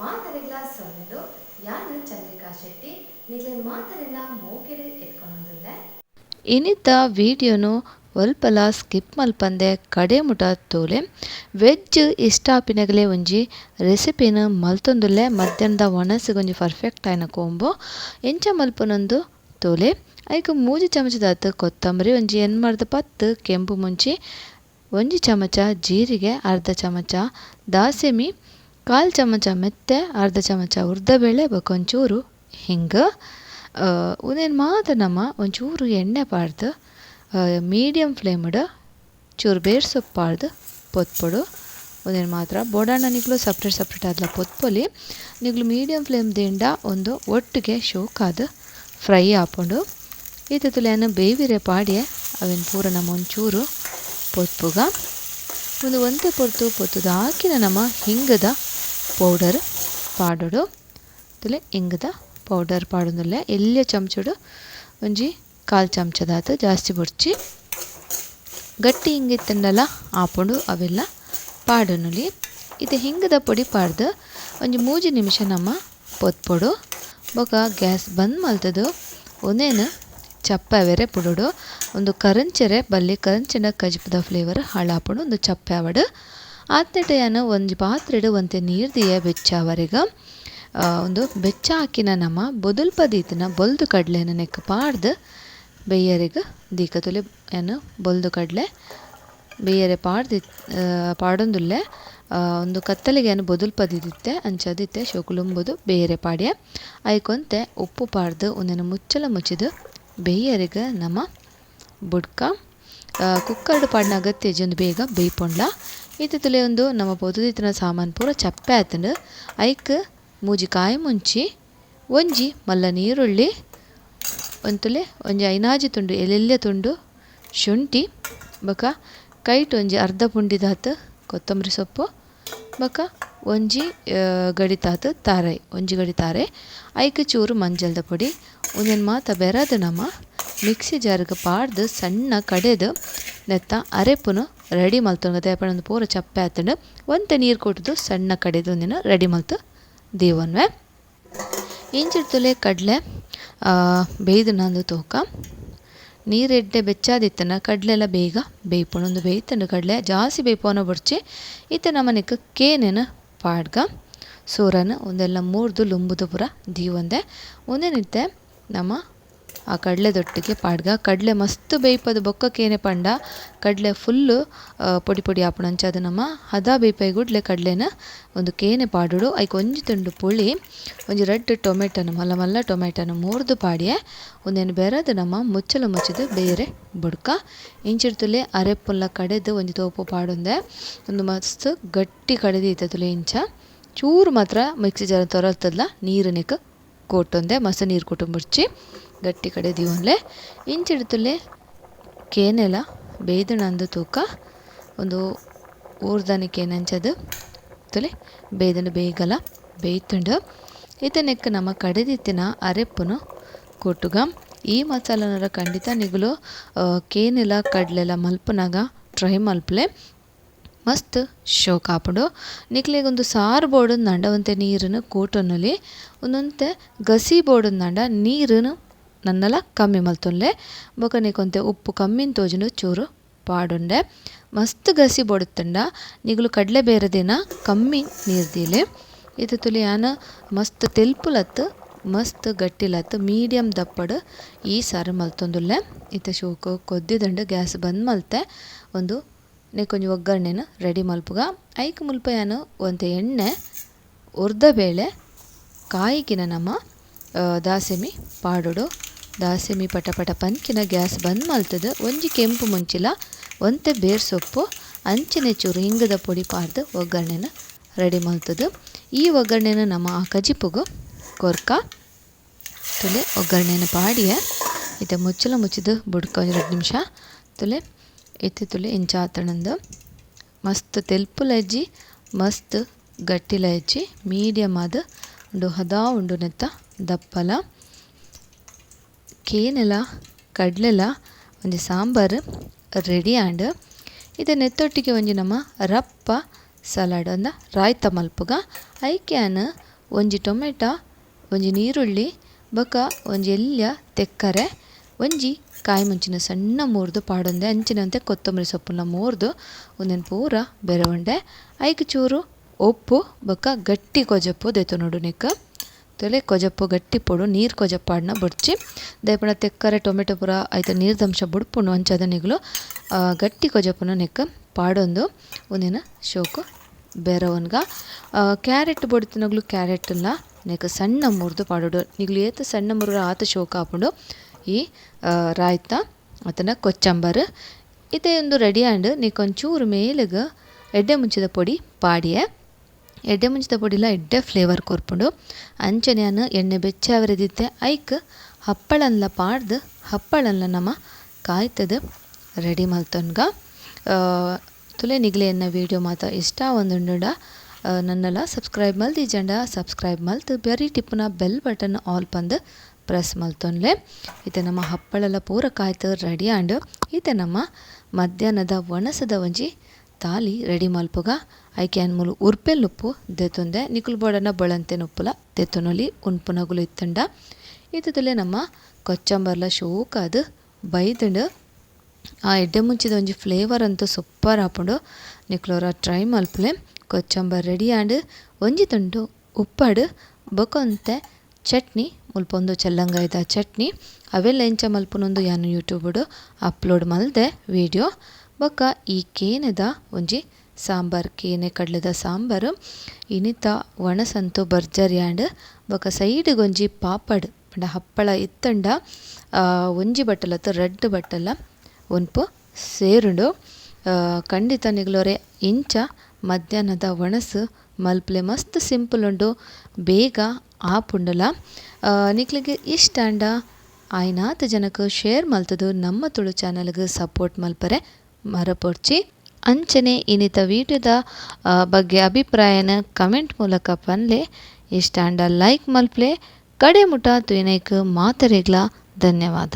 ಮಾತರೆಗ್ಲ ಸೊನ್ನೆಲು ಯಾನು ಚಂದ್ರಿಕಾ ಶೆಟ್ಟಿ, ನಿಗ್ಲೆ ಮಾತರೆಲ್ಲ ಮೋಕೆಡೆ ಎತ್ಕೊಂಡೊಂದುಲ್ಲೆ. ಇನ್ನಿತ ವಿಡಿಯೋನು ಒಲ್ಪಲ ಸ್ಕಿಪ್ ಮಲ್ಪಂದೆ ಕಡೆ ಮುಟ ತೋಲೆ ವೆಜ್ ಇಷ್ಟಾಪಿನಗಲೇ ಒಂಜಿ ರೆಸಿಪಿನ ಮಲ್ತೊಂದುಲ್ಲೆ ಮಧ್ಯಾಹ್ನದ ಒಣಸಿಗೆ ಒಂಜಿ ಪರ್ಫೆಕ್ಟ್ ಆಯ್ನ ಕೊಂಬು, ಎಂಚ ಮಲ್ಪನೊಂದು ತೋಲೆ, ಐಕ ಮೂಜಿ ಚಮಚದಾತ್ ಕೊತ್ತಂಬರಿ ಒಂಜಿ ಎನ್ಮರ್ದ ಪತ್ತು ಕೆಂಪು ಮುಂಚಿ, ಒಂಜಿ ಚಮಚ ಜೀರಿಗೆ, ಅರ್ಧ ಚಮಚ ದಾಸೆಮಿ ಕಾಲು ಚಮಚ ಮೆತ್ತೆ, ಅರ್ಧ ಚಮಚ ಉರ್ದಬೇಳೆ ಬೊಕೊಂಚೂರು ಹಿಂಗ. ಉದೇನು ಮಾತ್ರ ನಮ ಒಂಚೂರು ಎಣ್ಣೆ ಪಾಡ್ದು. ಮೀಡಿಯಮ್ ಫ್ಲೇಮ್ಡ್ ಚೂರು ಬೇರ್ ಸೊಪ್ಪು ಪಾಡ್ದು ಪೊತ್ಪೊಡು ಒಂದೇನು ಮಾತ್ರ ಬೋಡಾಣ ನಿಗ್ಲು ಸಪ್ರೇಟ್ ಸಪ್ರೇಟ್ ಆದ್ಲ ಪೊತ್ಪೊಲಿ ನಿಗ್ಲು ಮೀಡಿಯಮ್ ಫ್ಲೇಮ್ ದಿಂಡ ಒಂದು ಒಟ್ಟಿಗೆ ಶೋಕಾದ ಫ್ರೈ ಹಾಕೊಂಡು ಈತುಲೆಯನ್ನು ಬೇವಿರೆ ಪಾಡಿ ಅವೇನು ಪೂರ ನಮ್ಮ ಒಂಚೂರು ಪೊತ್ಪುಗ ಒಂದು ಒಂದೇ ಪೊರ್ತು ಪೊತ್ತುದು ಹಾಕಿನ ನಮ್ಮ ಹಿಂಗದ ಪೌಡರ್ ಪಾಡೋಡು. ತುಲೆ ಹಿಂಗದ ಪೌಡರ್ ಪಾಡೊಂದುಲ್ಲೆ ಎಲ್ಯ ಚಮಚಡು ಒಂಜಿ ಕಾಲು ಚಮಚದಾತ ಜಾಸ್ತಿ ಬರ್ಚಿ ಗಟ್ಟಿ ಹಿಂಗಿತ್ತಂಡಲ ಆಪುಂಡು ಅವೆಲ್ಲ ಪಾಡೊನುಲಿ ಇದು ಹಿಂಗದ ಪೊಡಿ ಪಾಡ್ದು ಒಂಜಿ ಮೂಜಿ ನಿಮಿಷ ನಮ್ಮ ಪೊತ್ಪೊಡು. ಬೊಕ ಗ್ಯಾಸ್ ಬಂದ್ ಮಲ್ತದು. ಒಂದೇನು ಚಪ್ಪೆ ಅವೆರೆ ಪುಡುಡು. ಒಂದು ಕರಂಚೆರೆ, ಬಲ್ಲಿ ಕರಂಚಿನ ಕಜ್ಪದ ಫ್ಲೇವರ್ ಹಾಳಾಪುಂಡು. ಒಂದು ಚಪ್ಪೆ ಆವಡು. ಆತ್ನೆಟೆಯನ ಒಂಜಿ ಪಾತ್ರೆಡು ಒಂತೆ ನೀರ್ ದಿಯ ಬೆಚ್ಚಾವರೆಗ ಒಂದು ಬೆಚ್ಚ ಹಾಕಿನ ನಮ್ಮ ಬೊದುಲ್ಪ ದೀತಿನ ಬೊಲ್ದು ಕಡಲೆನ ನೆಕ್ಕ ಪಾಡ್ದು ಬೆಯ್ಯರೆಗ್ ದೀಕ ತುಲೆ ಏನು ಬೊಲ್ದು ಕಡಲೆ ಬೇಯರೆ ಪಾಡ್ದಿ ಪಾಡೊಂದುಲ್ಲೆ ಒಂದು ಕತ್ತಲಿಗೆ ಏನು ಬೊದುಲ್ಪ ಅಂಚದಿತ್ತೆ, ಶೋಕುಲುಂಬುದು ಬೇರೆ ಪಾಡ್ಯ. ಐಕೊಂತೆ ಉಪ್ಪು ಪಾಡ್ದು ಒಂದೆನ ಮುಚ್ಚಲ ಮುಚ್ಚಿದು ಬೇಯರೆಗ ನಮ್ಮ ಬುಡ್ಕ ಕುಕ್ಕರ್ಡ್ ಪಾಡ್ನ ಅಗತ್ಯ ಜೊಂದು ಬೇಗ ಬೇಯ್ಪೊಂಡ್ಲ ಒಂದು ನಮ್ಮ ಪೊದುದಿತ್ತಿನ ಸಾಮಾನು ಪೂರ ಚಪ್ಪೆ ಆತಂಡು ಐಕ್ ಮೂಜಿ ಕಾಯಿ ಮುಂಚಿ ಒಂಜಿ ಮಲ್ಲ ನೀರುಳ್ಳಿ ಒಂತುಲೆ ಒಂಜಿ ಐನಾಜಿ ತುಂಡು ಎಲೆಲ್ಯ ತುಂಡು ಶುಂಠಿ, ಬೊಕ ಕೈಟ್ ಒಂಜಿ ಅರ್ಧ ಪುಂಡಿದಾತ ಕೊತ್ತಂಬರಿ ಸೊಪ್ಪು, ಬೊಕ ಒಂಜಿ ಗಡಿತಾತು ತಾರೈ, ಒಂಜಿ ಗಡಿ ತಾರೆ, ಐಕ್ ಚೂರು ಮಂಜಲ್ದ ಪುಡಿ ಒಂದೊಂದು ಮಾತ ಬೆರದು ನಮ್ಮ ಮಿಕ್ಸಿ ಜಾರ್ಗ್ ಪಾಡ್ದು ಸಣ್ಣ ಕಡೆದು ನೆತ್ತ ಅರೆಪುನು ರೆಡಿ ಮಲ್ತೊಂದು ಒಂದು ಪೂರ ಚಪ್ಪೆ ಆತಂಡು. ಒಂತೆ ನೀರು ಕೊಟ್ಟದು ಸಣ್ಣ ಕಡೆದು ಒಂದಿನ ರೆಡಿ ಮಲ್ತು ದೇವನ್ವೆ. ಇಂಚಿಡ್ತುಲೆ ಕಡಲೆ ಬೇಯ್ದು ನಂದು ತೂಕ. ನೀರೆಡ್ಡೆ ಬೆಚ್ಚಾದಿತ್ತನ ಬೆಚ್ಚಾದಿತ್ತನ ಕಡ್ಲೆಲ್ಲ ಬೇಗ ಬೇಯ್ಪುಂಡು ಬೇಯ್ತಂಡು ಕಡಲೆ, ಜಾಸ್ತಿ ಬೇಯ್ಪೋನ ಬರ್ಚಿ. ಇತ್ತೆ ನಮನಿಕ್ ಕೇನೇನ ಪಾಡ್ಗ. ಸೂರನ ಒಂದೆಲ್ಲ ಮೂರ್ದು ಲುಂಬುದು ಪೂರ ದೀವೊಂದೆ ಒಂದೇನಿತ್ತೆ ನಮ್ಮ ಆ ಕಡಲೆದೊಟ್ಟಿಗೆ ಪಾಡ್ಗ. ಕಡಲೆ ಮಸ್ತ್ ಬೇಯ್ಪದು ಬೊಕ್ಕ ಕೇನೆ ಪಂಡ. ಕಡಲೆ ಫುಲ್ಲು ಪೊಡಿ ಪೊಡಿ ಆಪುಂಡು ಅಂಚ ಅದು ನಮ್ಮ ಹದ ಬೇಯ್ಪೈ ಗುಡ್ಲೆ ಕಡ್ಲೆನ ಒಂದು ಕೇನೆ ಪಾಡುಡು. ಐಕ್ ಒಂಜಿ ತುಂಡು ಪುಳಿ, ಒಂಜಿ ರೆಡ್ ಟೊಮೆಟೊನ, ಮಲ್ಲ ಮಲ್ಲ ಟೊಮೆಟೊನ ಮೂರ್ದು ಪಾಡ್ಯೆ. ಒಂದೇನು ಬೆರದು ನಮ್ಮ ಮುಚ್ಚಲು ಮುಚ್ಚಿದು ಬೇರೆ ಬುಡ್ಕ. ಇಂಚಿಡ್ತುಲೆ ಅರೆಪುಲ್ಲ ಕಡೆದು ಒಂಜಿ ತೋಪು ಪಾಡೊಂದೆ. ಒಂದು ಮಸ್ತ್ ಗಟ್ಟಿ ಕಡೆದೀತ ತುಲೆ ಇಂಚ. ಚೂರು ಮಾತ್ರ ಮಿಕ್ಸಿ ಜಾರ ತೊರಲ್ತದ್ಲ ನೀರಿನಕ್ಕೆ ಕೊಟ್ಟೊಂದೆ, ಮಸ್ತ್ ನೀರು ಕೊಟ್ಟು ಗಟ್ಟಿ ಕಡೆ ದಿವನ್ಲೆ, ಇಂಚಿಡ್ತುಲೆ ಕೇನೆಲ ಬೇಯ್ದು ನಂದು ತೂಕ, ಒಂದು ಊರ್ದಾನಿ ಕೇನಂಚದು, ತುಲೆ ಬೇದನ ಬೇಗಲ ಬೇಯ್ತುಂಡು ಇತನೆಕ್ ನಮ್ಮ ಕಡೆದಿತ್ತಿನ ಅರೆಪ್ಪುನು ಕೊಟ್ಟುಗ. ಈ ಮಸಾಲನರ ಖಂಡಿತ ನಿಗುಲು ಕೇನೆಲ ಕಡ್ಲೆಲ ಮಲ್ಪನಾಗ ಟ್ರೈ ಮಲ್ಪಲೆ. ಮಸ್ತ್ ಶೋಕ್ ಆಪುಂಡು ನಿಕ್ಲಿಗೊಂದು ಸಾರು ಬೋರ್ಡ್ ನಂಡ ಒಂತೆ ನೀರನ್ನು ಕೂಟನಲ್ಲಿ ಒಂದೊಂತೆ ಗಸಿ ಬೋರ್ಡ್ ನಂಡ ನೀರನ್ನು ನನ್ನಲ ಕಮ್ಮಿ ಮಲ್ತೊನ್ಲೆ ಬೊಕ ಕೊಂತೆ ಉಪ್ಪು ಕಮ್ಮಿನ್ ತೋಜುಂಡು ಚೂರು ಪಾಡುಂಡೆ. ಮಸ್ತ್ ಗಸಿ ಬೊಡುತ್ತಂಡ. ನಿಗುಲು ಕಡಲೆ ಬೇರೆ ದಿನ ಕಮ್ಮಿ ನೀರ್ ದೀಲೆ ಇದು ತುಲಿ ಯಾನ ಮಸ್ತ್ ತೆಲ್ಪುಲತ್ ಮಸ್ತ್ ಗಟ್ಟಿಲತ್ ಮೀಡಿಯಮ್ ದಪ್ಪಡು ಈ ಸಾರು ಮಲ್ತೊಂದುಲ್ಲೆ. ಇತ್ತ ಶೋಕು ಕೊದ್ದಿದಂಡು ಗ್ಯಾಸ್ ಬಂದ್ ಮಲ್ತೆ. ಒಂದು ನೆಕೊಂಜಿ ಒಗ್ಗರಣೆನ ರೆಡಿ ಮಲ್ಪುಗ. ಐಕ್ ಮುಲ್ಪ ಏನು ಒಂದು ಎಣ್ಣೆ ಉರ್ದ ಬೇಳೆ ಕಾಯಿಗಿನ ನಮ್ಮ ದಾಸೆಮಿ ಪಾಡೋಡು. ದಾಸೆಮಿ ಪಟಪಟ ಪಟ ಪಂಚಿನ ಗ್ಯಾಸ್ ಬಂದ್ ಮಲ್ತದ. ಒಂಜಿ ಕೆಂಪು ಮುಂಚಿಲ, ಒಂತೆ ಬೇರ್ ಸೊಪ್ಪು, ಅಂಚಿನ ಚೂರು ಹಿಂಗದ ಪುಡಿ ಪಾಡ್ದು ಒಗ್ಗರಣೆನ ರೆಡಿ ಮಲ್ತದ. ಈ ಒಗ್ಗರಣೆನ ನಮ್ಮ ಆ ಕಜಿಪುಗು ಕೊರ್ಕ ತುಲೆ ಒಗ್ಗರಣೆನ ಪಾಡಿಯ ಇತ್ತೆ ಮುಚ್ಚಲ ಮುಚ್ಚಿದು ಬುಡ್ಕ ಎರಡು ನಿಮಿಷ ತುಲೆ, ಎತ್ತಿ ತುಲೆ ಇಂಚ ಮಸ್ತ್ ತೆಲ್ಪುಲ ಲಜ್ಜಿ, ಮಸ್ತ್ ಗಟ್ಟಿಲ ಹೆಜ್ಜಿ ಮೀಡಿಯಮ್ ಆದ ಉಂಡು ಹದ ಉಂಡು ನೆತ್ತ ದಪ್ಪಲ. ಕೇನೆಲ ಕಡ್ಲೆಲ ಒಂಜಿ ಸಾಂಬಾರ್ ರೆಡಿ ಆಂಡ್ ಇದು ನೆತ್ತೊಟ್ಟಿಗೆ ಒಂಜಿ ನಮ್ಮ ರಪ್ಪ ಸಲಾಡ್ ಅಂದ ರಾಯ್ತ ಮಲ್ಪುಗ ಐಕ್ಯಾನ್ ಒಂಜಿ ಟೊಮೆಟೊ ಒಂಜಿ ನೀರುಳ್ಳಿ ಬೊಕ ಒಂಜಿ ಎಲ್ಯ ತೆಕ್ಕರೆ, ಒಂಜಿ ಕಾಯಿ ಮುಂಚಿನ ಸಣ್ಣ ಮೂರ್ದು ಪಾಡೊಂದೆ, ಅಂಚಿನಂತೆ ಕೊತ್ತಂಬರಿ ಸೊಪ್ಪುನ ಮೂರ್ದು ಒಂದೆನ್ ಪೂರ ಬೆರವಂಡೆ ಐಕ್ ಚೂರು ಉಪ್ಪು, ಬೊಕ ಗಟ್ಟಿ ಕೊಜಪ್ಪು ದೇತು ನೋಡು ನಿಕ್ ತೊಲೆ ಕೊಜಪ್ಪು, ಗಟ್ಟಿ ಪೊಡು, ನೀರು ಕೊಜಪ್ಪಾಡ್ನ ಬುಡ್ಚಿ. ದಯಪಣ ತೆಕ್ಕರೆ, ಟೊಮೆಟೊ ಪುರ ಐತ ನೀರ್ದಂಶ ಬುಡ್ಪುಂಡು ಅಂಚಾದ ನಿಗ್ಲು ಗಟ್ಟಿ ಕೊಜಪ್ಪನ ನೆಕ್ಕ ಪಾಡೊಂದು ಒಂದಿನ ಶೋಕು ಬೇರವನ್ಗ. ಕ್ಯಾರೆಟ್ ಬೊಡ್ತಿನಗ್ಲು ಕ್ಯಾರೆಟ್ಲ ನೆಕ್ಕ ಸಣ್ಣ ಮುರಿದು ಪಾಡೋಡು. ನಿಗ್ಲು ಏತ ಸಣ್ಣ ಮುರ ಆತ ಶೋಕ ಆಪುಂಡು. ಈ ರಾಯ್ತ ಅತನ ಕೊಚ್ಚಂಬರ್. ಇದೇ ಒಂದು ರೆಡಿ ಆಂಡ್ ನೀಕೊಂಚೂರು ಮೇಲೆಗ್ ಎಡ್ಡೆ ಮುಂಚಿದ ಪೊಡಿ ಪಾಡಿಯೆ. ಎಡ್ಡೆ ಮುಂಚಿತ ಪೊಡಿಲ ಎಡ್ಡೆ ಫ್ಲೇವರ್ ಕೊರ್ಪುಂಡು ಅಂಚನೆಯನ್ ಎಣ್ಣೆ ಬೆಚ್ಚಾವರೆದಿತ್ತೆ ಐಕ್ ಹಪ್ಪಳನ್ಲ ಪಾಡ್ದು ಹಪ್ಪಳನ್ಲ ನಮ ಕಾಯ್ತದ ರೆಡಿ ಮಲ್ತನ್ಗ. ತುಲೆ ನಿಗ್ಲೆ ಎನ್ನ ವೀಡಿಯೋ ಮಾತ ಇಷ್ಟ ಒಂದುಂಡುಂಡ ನನ್ನಲ ಸಬ್ಸ್ಕ್ರೈಬ್ ಮಲ್ದಿ ಜಂಡ. ಸಬ್ಸ್ಕ್ರೈಬ್ ಮಲ್ತು ಬೆರಿ ಟಿಪ್ಪುನ ಬೆಲ್ ಬಟನ್ ಆಲ್ ಪಂದು ಪ್ರೆಸ್ ಮಲ್ತೊನ್ಲೆ. ಇದು ನಮ್ಮ ಹಪ್ಪಳಲ ಪೂರ ಕಾಯ್ತು ರೆಡಿ ಆಂಡ್ ಇದು ನಮ್ಮ ಮಧ್ಯಾಹ್ನದ ಒಣಸದ ಒಂಜಿ ತಾಲಿ ರೆಡಿ ಮಲ್ಪುಗ. ಐಕೆ ಅನ್ಮೂಲು ಉರ್ಪೆಲ್ ಉಪ್ಪು ದೆತುಂದೆ ನಿಕುಲ್ ಬೋಡನ ಬಳಂತೆ ಉಪ್ಪುಲ ದೆತ್ತೊನೊಲಿ ಉಣ್ಪುನಗುಲು ಇತ್ತಂಡ. ಇತ್ತದಲ್ಲೇ ನಮ್ಮ ಕೊಚ್ಚಂಬರ್ಲ ಶೋಕ ಅದು ಬೈದುಂಡು ಆ ಎಡ್ಡೆ ಮುಂಚಿದ ಒಂಜಿ ಫ್ಲೇವರ್ ಅಂತೂ ಸೂಪರ್ ಆಪುಂಡು. ನಿಕ್ಲೋರ ಟ್ರೈ ಮಲ್ಪಲೆ ಕೊಚ್ಚಂಬರ್ ರೆಡಿ ಆಂಡ್ ಒಂಜಿ ತುಂಡು ಉಪ್ಪಾಡು. ಬೊಕೊಂತೆ ಚಟ್ನಿ ಮುಲ್ಪೊಂದು ಚಲ್ಲಂಗಾಯ್ದ ಚಟ್ನಿ. ಅವೆಲ್ಲ ಎಂಚ ಮಲ್ಪನೊಂದು ಯಾನು ಯೂಟ್ಯೂಬ್ ಅಪ್ಲೋಡ್ ಮಲ್ದೆ ವಿಡಿಯೋ. ಬೊಕ್ಕ ಈ ಕೇನೆದ ಒಂಜಿ ಸಾಂಬಾರ್, ಕೇನೆ ಕಡ್ಲೆದ ಸಾಂಬಾರು, ಇನಿತ, ಒಣಸಂತು ಭರ್ಜರಿ ಆಂಡ್ ಬೊಕ ಸೈಡ್ ಗೊಂಜಿ, ಪಾಪಡ್, ಪಂಡ ಹಪ್ಪಳ ಇತ್ತಂಡ ಒಂಜಿ ಬಟ್ಟಲತ ರೆಡ್ ಬಟ್ಟಲ ಒನ್ಪು ಸೇರುಂಡು. ಖಂಡಿತ ನಿಗ್ಲೋರೆ ಇಂಚ ಮಧ್ಯಾಹ್ನದ ಒಣಸು, ಮಲ್ಪಲೆ ಮಸ್ತ್ ಸಿಂಪಲ್ ಉಂಡು, ಬೇಗ ಆಪುಂಡಲ. ಪುಂಡಲ ನಿಕ್ಲಿಗೆ ಇಷ್ಟ ಅಂಡ, ಆಯ್ನಾತ ಜನಕ್ಕೆ ಶೇರ್ ಮಲ್ತದು ನಮ್ಮ ತುಳು ಚಾನಲ್ಗೆ ಸಪೋರ್ಟ್ ಮಲ್ಪರೆ ಮರಪೊಡ್ಚಿ ಅಂಚನೆ ಇನಿತ ವಿಡಿಯೋದ ಬಗ್ಗೆ ಅಭಿಪ್ರಾಯನ ಕಮೆಂಟ್ ಮೂಲಕ ಪನ್ಲೆ. ಅಂಡ ಲೈಕ್ ಮಲ್ಪ್ಲೆ. ಕಡೆ ಮುಟ ತುಯನೈಕ್ ಮಾತರೆಗ್ಲ. ಧನ್ಯವಾದ.